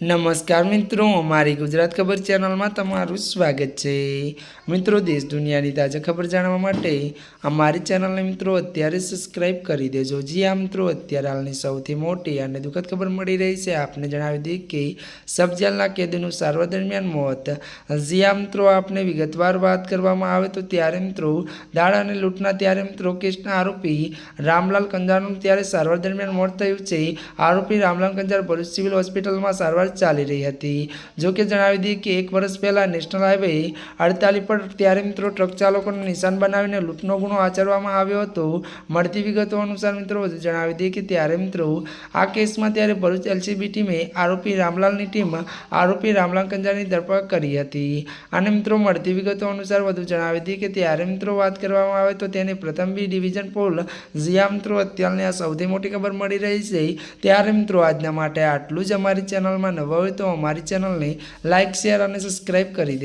નમસ્કાર મિત્રો મારી ગુજરાત ખબર ચેનલમાં તમારું સ્વાગત છે. મિત્રો, દેશ દુનિયાની તાજા ખબર જાણવા માટે અમારી ચેનલને મિત્રો અત્યારે સબસ્ક્રાઇબ કરી દેજો. જી આ મિત્રો, અત્યારે હાલની સૌથી મોટી અને દુઃખદ ખબર મળી રહી છે. આપને જણાવી દઈએ કે સબજેલના કેદીનું સારવાર દરમિયાન મોત. જી આ મિત્રો, આપને વિગતવાર વાત કરવામાં આવે તો ત્યારે મિત્રો દાળ અને લૂંટના ત્યારે મિત્રો કેસના આરોપી રામલાલ કંજારનું ત્યારે સારવાર દરમિયાન મોત થયું છે. આરોપી રામલાલ કંજાર ભરૂચ સિવિલ હોસ્પિટલમાં સારવાર ચાલી રહી હતી. જોકે જણાવી દઈએ કે એક વર્ષ પહેલાં નેશનલ હાઈવે અડતાલીસ પર ત્યારે મિત્રો ટ્રક ચાલકોને નિશાન બનાવીને લૂંટનો ગુનો આચરવામાં આવ્યો હતો. મળતી વિગતો અનુસાર મિત્રો જણાવી દઈએ કે ત્યારે મિત્રો આ કેસમાં ત્યારે ભરૂચ એલસીબી ટીમે આરોપી રામલાલની ટીમ આરોપી રામલાલ કંજારની ધરપકડ કરી હતી. અને મિત્રો મળતી વિગતો અનુસાર વધુ જણાવી દઈએ કે ત્યારે મિત્રો વાત કરવામાં આવે તો તેને પ્રથમ બી ડિવિઝન પોલ જીયા મિત્રો અત્યારની આ સૌથી મોટી ખબર મળી રહી છે. ત્યારે મિત્રો આજના માટે આટલું જ. અમારી ચેનલમાં નવા હોય તો અમારી ચેનલને લાઇક શેર અને સબસ્ક્રાઈબ કરી દેજો.